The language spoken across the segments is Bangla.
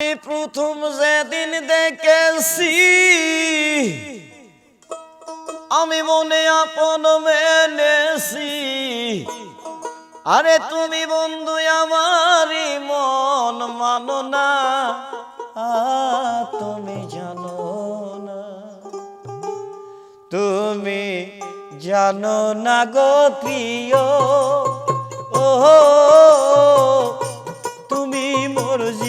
প্রথম যেদিন দেখেছি, আমি মনে আপন মেনেছি। আরে তুমি বন্ধু, আমারই মন মানো না, তুমি জানো না। তুমি জানো না গো প্রিয় ও তুমি মোর জীবনে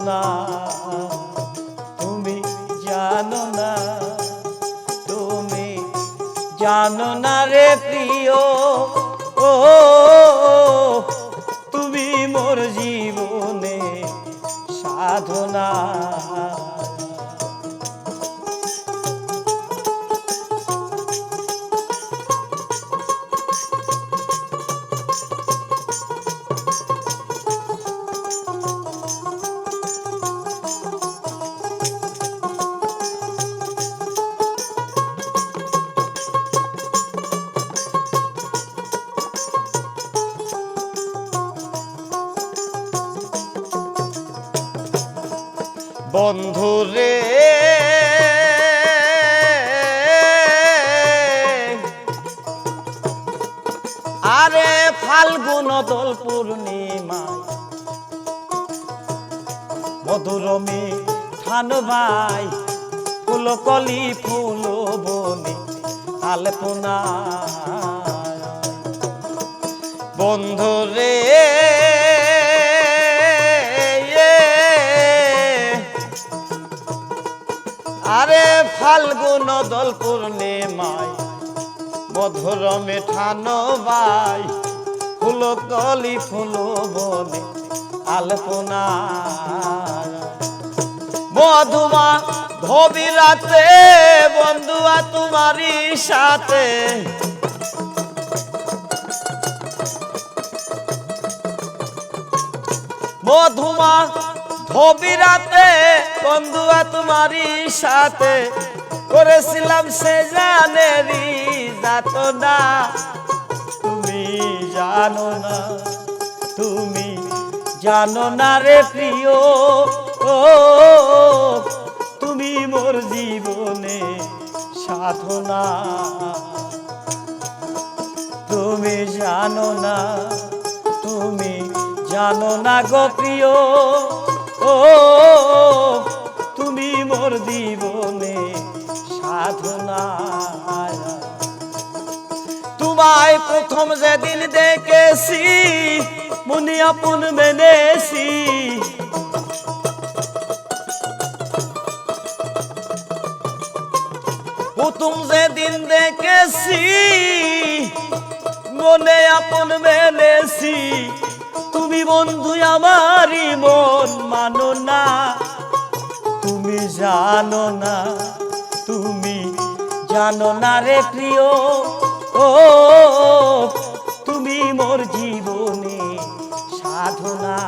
সাধনা তুমি জানো না তুমি জানো না রে প্রিয়। ও তুমি মোর জীবনে সাধনা বন্ধু রে। আরে ফাল্গুন দোল পূর্ণিমা মধুরমে ঠান ভাই ফুল কলি ফুল বনে আলপনা। বন্ধু আরে ফাল্গুন দল পূর্ণিমায় মধুর মেঠানো বাই, ফুল কলি ফুল বনে আলপনা। মধুমা, ধবি রাতে, বন্ধুয়া তোমারই সাথে। মধুমা ধবিরাতে বন্ধুয়া তোমারই সাথে করেছিলাম সে জানেরি যাত না তুমি জানো না, তুমি জানো না রে প্রিয়। ও, তুমি মোর জীবনে সাধনা। তুমি জানো না, তুমি জানো না গো প্রিয়। ও, তুমি মোর জীবনে সাধনা তোমায় প্রথম যেদিন দেখেছি, মনে আপন মেনেছি। প্রথম যেদিন দেখেছি, মনে আপন তুমি বন্ধু, আমারই মন মানো না। তুমি জানো না, তুমি জানো না রে প্রিয়। ও, তুমি মোর জীবনে সাধনা।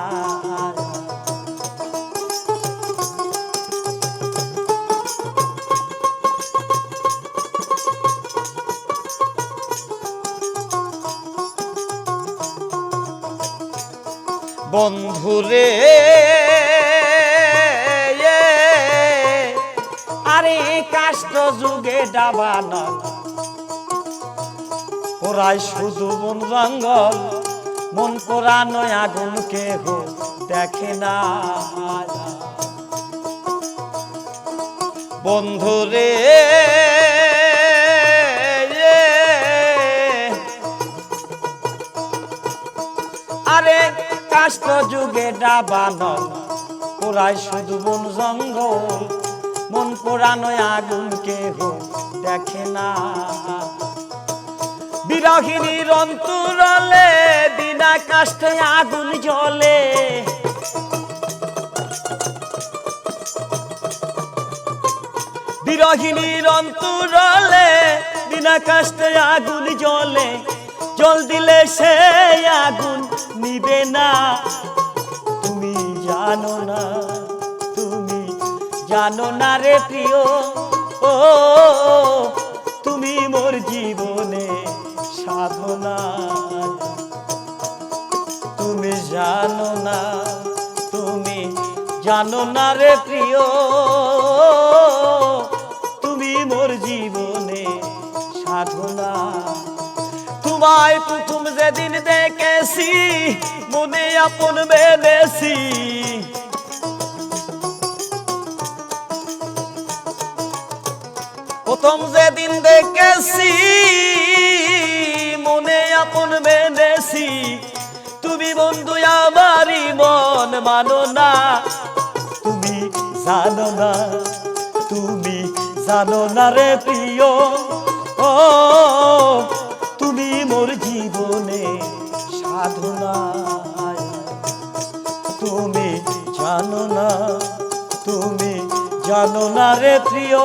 বন্ধুরে আরে কাষ্ট যুগে ডাবানা ওরাই শুধু বন জঙ্গল মন পোড়ানো আগুন কেহ দেখে না। বন্ধুরে কাষ্ট যুগে ডাবানো। পোড়ায় শুধু বন জঙ্গল, মন পোড়ানো আগুন কেহ দেখে না। বিরহিনীর অন্তরালে বিনা কাষ্টে আগুন জ্বলে। বিরহিনীর অন্তরালে বিনা কাষ্টে আগুন জ্বলে। জল দিলে সে আগুন জানো না রে প্রিয়? ও, তুমি মোর জীবনে সাধনা। তুমি জানো না, তুমি জানো না রে প্রিয়? তুমি মোর জীবনে সাধনা। তোমায় প্রথম যেদিন দেখেছি, মনে আপন বেনেছি প্রথম যেদিন দেখেছি, মনে আপন বেনেছি তুমি বন্ধু, আমারই মন মানো না। তুমি জানো না, তুমি জানো না রে প্রিয়। ও, তুমি মোর জীবনে সাধনা তুমি জানো না, তুমি জানো না রে প্রিয়।